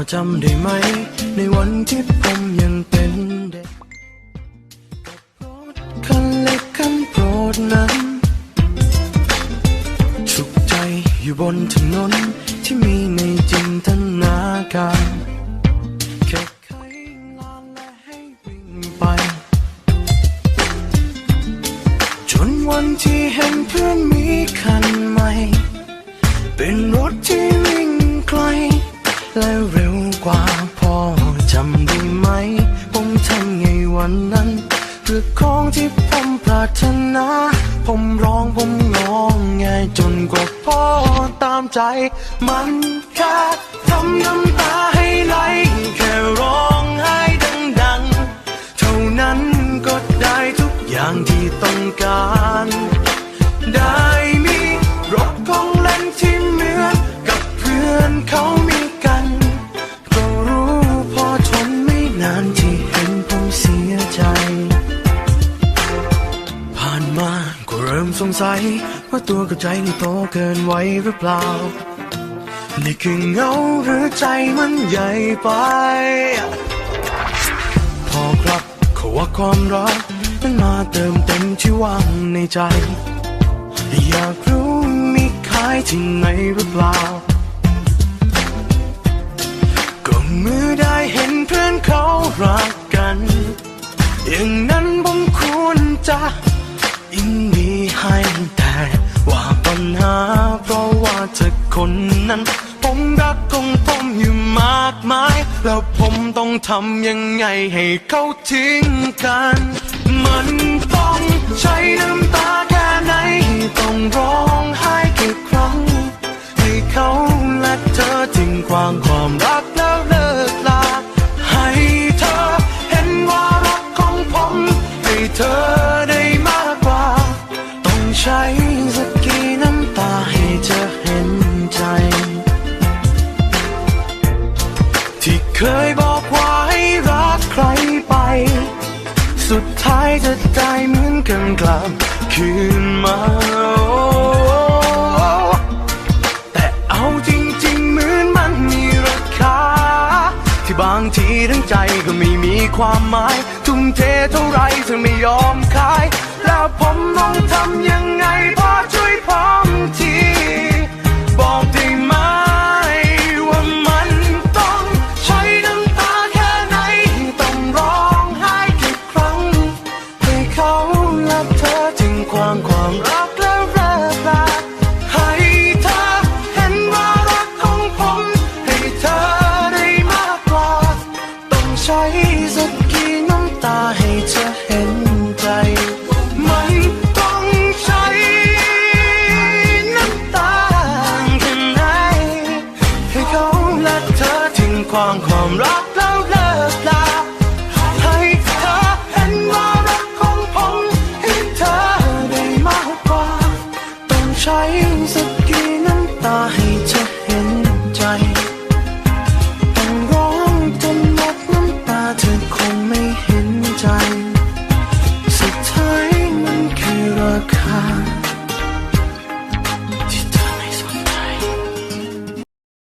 อจำได้ไหม ในวันที่ผมยังเป็นเด็กกับรถคันเล็กคันโปรดนั้นสุขใจอยู่บนถนนที่มีในจินตนาการแค่ไขลานและให้วิ่งไป จนวันที่เห็นเพื่อนมีคันใหม่ เป็นารถนา ผมร้องผมงองไงจนกว่าพ่อตามใจ มันแค่ทำน้ำตาให้ไหลานมา ก็เริ่มสงสัย ว่าตัวกับใจนี่โตเกินไว้หรือเปล่า นี่คือเงาหรือใจมันใหญ่ไป พอครับเขาว่าความรักมันมาเติมเต็มที่ว่างในใจ อยากรู้มีขายที่ไหนหรือเปล่า ก็เมื่อได้เห็นเพื่อนเขารักกัน อย่างนั้นผม คนนั้น ผมรักของผมอยู่มากมาย แล้วผมต้องทำยังไงให้เขาทิ้งกัน มันต้องใช้น้ำตาแค่ไหน ต้องร้องไห้กี่ครั้ง ให้เขาและเธอทิ้งความความรักแล้วเลิกลาให้เธอเห็นว่ารักของผมให้เธอ สุดท้ายจะได้เหมือนกันกลับคืนมาแต่เอาจริงๆเหมือนมันมีราคา ที่บางทีทั้งใจก็ไม่มีความหมาย ทุ่มเทเท่าไรเธอไม่ยอมขาย แล้วผมต้องทำยังไงพอช่วยพอ ความความรักแล้วเลิกลาให้เธอเห็นว่ารักของผมที่เธอได้มากกว่า ต้องใช้สักกี่น้ำตาให้เธอเห็นใจต้องร้องจนหมดน้ำตาเธอคงไม่เห็นใจ สุดท้ายมันคือราคา